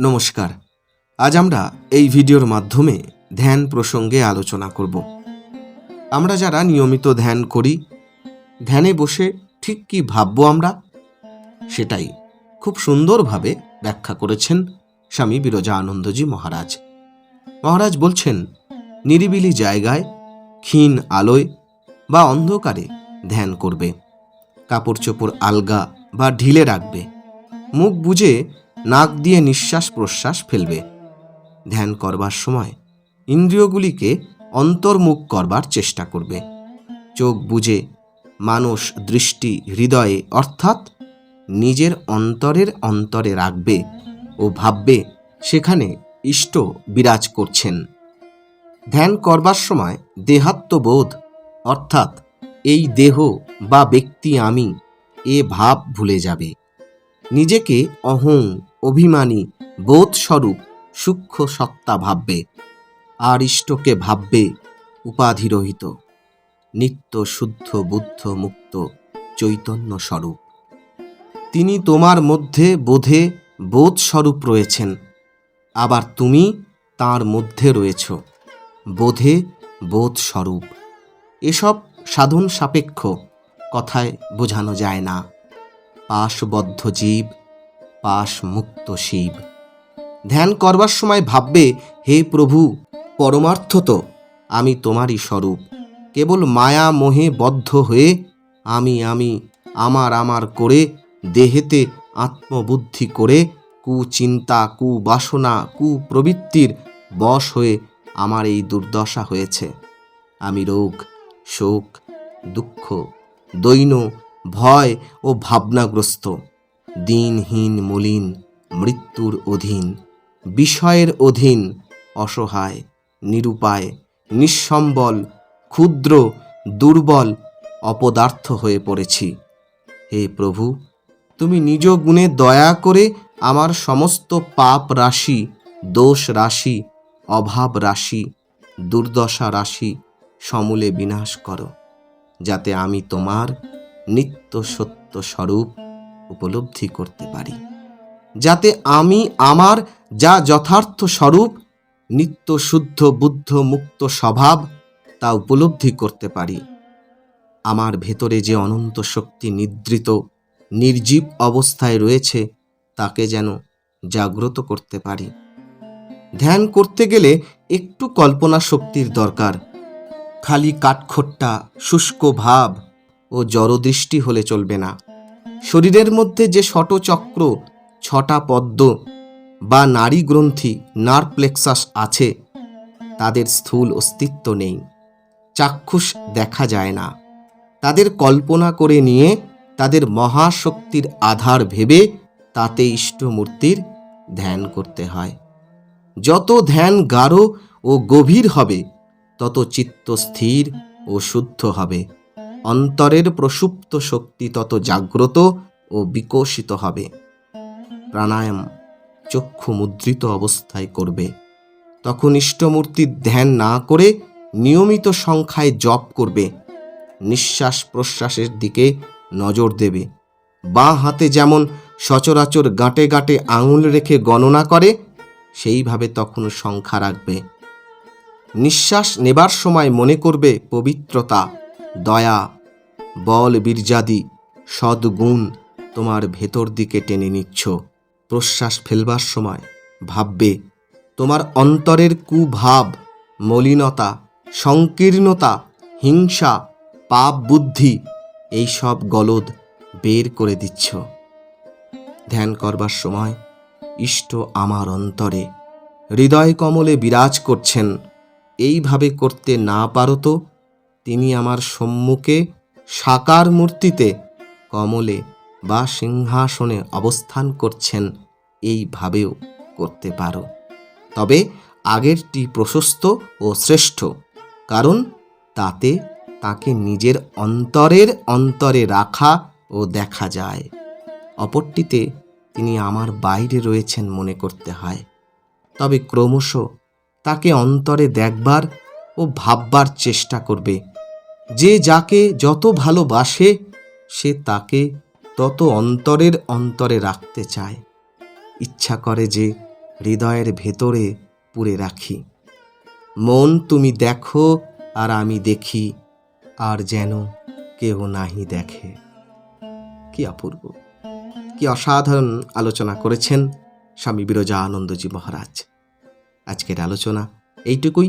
নমস্কার। আজ আমরা এই ভিডিওর মাধ্যমে ধ্যান প্রসঙ্গে আলোচনা করব। আমরা যারা নিয়মিত ধ্যান করি, ধ্যানে বসে ঠিক কি ভাববো আমরা? সেটাই খুব সুন্দরভাবে ব্যাখ্যা করেছেন স্বামী বিরজা আনন্দজি মহারাজ। মহারাজ বলছেন, নিরিবিলি জায়গায়, ক্ষীণ আলোয় বা অন্ধকারে ধ্যান করবে। কাপড় চোপড় আলগা বা ঢিলে রাখবে। মুখ বুজে নাক দিয়ে নিঃশ্বাস প্রশ্বাস ফেলবে। ধ্যান করবার সময় ইন্দ্রিয়গুলিকে অন্তর্মুখ করবার চেষ্টা করবে। চোখ বুজে মানুষ দৃষ্টি, হৃদয়ে, অর্থাৎ নিজের অন্তরের অন্তরে রাখবে ও ভাববে, সেখানে ইষ্ট বিরাজ করছেন। ধ্যান করবার সময় দেহাত্মবোধ, অর্থাৎ এই দেহ বা ব্যক্তি, আমি এ ভাব ভুলে যাবে। নিজেকে অহং অভিমানী, বোধস্বরূপ, সূক্ষ্ম সত্তা ভাববে আর ইষ্টকে ভাববে উপাধিরহিত, নিত্য শুদ্ধ বুদ্ধ মুক্ত চৈতন্য স্বরূপ। তিনি তোমার মধ্যে বোধে বোধস্বরূপ রয়েছেন, আবার তুমি তার মধ্যে রয়েছ, বোধে বোধস্বরূপ। এসব সাধন সাপেক্ষ, কথায় বোঝানো যায় না। পাশবদ্ধ জীব পাশ মুক্ত শিব। ধ্যান করবার সময় ভাববে, হে প্রভু, পরমার্থ তো, আমি তোমারই স্বরূপ। কেবল মায়া মোহে বদ্ধ হয়ে, আমি আমি, আমার আমার করে, দেহেতে আত্মবুদ্ধি করে, কুচিন্তা, কুবাসনা, কুপ্রবৃত্তির বশ হয়ে আমার এই দুর্দশা হয়েছে। আমি রোগ, শোক, দুঃখ, দৈন, ভয় ও ভাবনাগ্রস্ত। দিনহীন মলিন মৃত্যুর অধীন, বিষয়ের অধীন অসহায়, নিরুপায়, নিঃসম্বল, ক্ষুদ্র, দুর্বল, অপদার্থ হয়ে পড়েছি। হে প্রভু, তুমি নিজ গুণে দয়া করে আমার সমস্ত পাপ রাশি, দোষ রাশি, অভাব রাশি, দুর্দশা রাশি সমূলে বিনাশ করো, যাতে আমি তোমার নিত্য সত্য স্বরূপ উপলব্ধি করতে পারি। যাতে আমি আমার যা যথার্থ স্বরূপ, নিত্য শুদ্ধ, বুদ্ধ, মুক্ত স্বভাব, তা উপলব্ধি করতে পারি। আমার ভেতরে যে অনন্ত শক্তি নিদ্রিত, নির্জীব অবস্থায় রয়েছে, তাকে যেন জাগ্রত করতে পারি। ধ্যান করতে গেলে একটু কল্পনা শক্তির দরকার। খালি কাঠখোট্টা, শুষ্ক ভাব ও জড়দৃষ্টি হলে চলবে না। শরীরের মধ্যে যে শটচক্র ছটা পদ্ম বা নারী গ্রন্থি নার্ভ প্লেক্সাস আছে, তাদের স্থূল অস্তিত্ব নেই। চাক্ষুষ দেখা যায় না। তাদের কল্পনা করে নিয়ে তাদের মহাশক্তির আধার ভেবে তাতে ইষ্টমূর্তির ধ্যান করতে হয়। যত ধ্যান গাঢ় ও গভীর হবে, তত চিত্ত স্থির ও শুদ্ধ হবে। অন্তরের প্রসুপ্ত শক্তি তত জাগ্রত ও বিকশিত হবে। প্রাণায়াম চক্ষু মুদ্রিত অবস্থায় করবে। তখন ইষ্টমূর্তির ধ্যান না করে নিয়মিত সংখ্যায় জপ করবে। নিঃশ্বাস প্রশ্বাসের দিকে নজর দেবে। বাঁ হাতে যেমন সচরাচর গাঁটে গাঁটে আঙুল রেখে গণনা করে, সেইভাবে তখন সংখ্যা রাখবে। নিঃশ্বাস নেবার সময় মনে করবে পবিত্রতা, দয়া বল বীর্যাদি সদ্গুণ তোমার ভেতর দিকে টেনে নিচ্ছ। প্রশ্বাস ফেলবার সময় ভাববে, তোমার অন্তরের কুভাব, মলিনতা, সংকীর্ণতা, হিংসা, পাপ বুদ্ধি, এই সব গলদ বের করে দিচ্ছ। ধ্যান করবার সময় ইষ্ট আমার অন্তরে, হৃদয় কমলে বিরাজ করছেন। এইভাবে করতে না পারো তো, তিনি আমার সম্মুখে সাকার মূর্তিতে কমলে বা সিংহাসনে অবস্থান করছেন এইভাবেও করতে পারো। তবে আগেরটি প্রশস্ত ও শ্রেষ্ঠ, কারণ তাতে তাকে নিজের অন্তরের অন্তরে রাখা ও দেখা যায়। অপরটিতে তিনি আমার বাইরে রয়েছেন মনে করতে হয়। তবে ক্রমশ তাকে অন্তরে দেখবার ও ভাববার চেষ্টা করবে যে যাকে যত ভালোবাসে, সে তাকে তত অন্তরের অন্তরে রাখতে চায়। ইচ্ছা করে যে হৃদয়ের ভেতরে পুরে রাখি। মন তুমি দেখো আর আমি দেখি, আর যেন কেউ নাহি দেখে। কি অপূর্ব, কি অসাধারণ আলোচনা করেছেন স্বামী বিরজা আনন্দজি মহারাজ। আজকের আলোচনা এইটুকুই।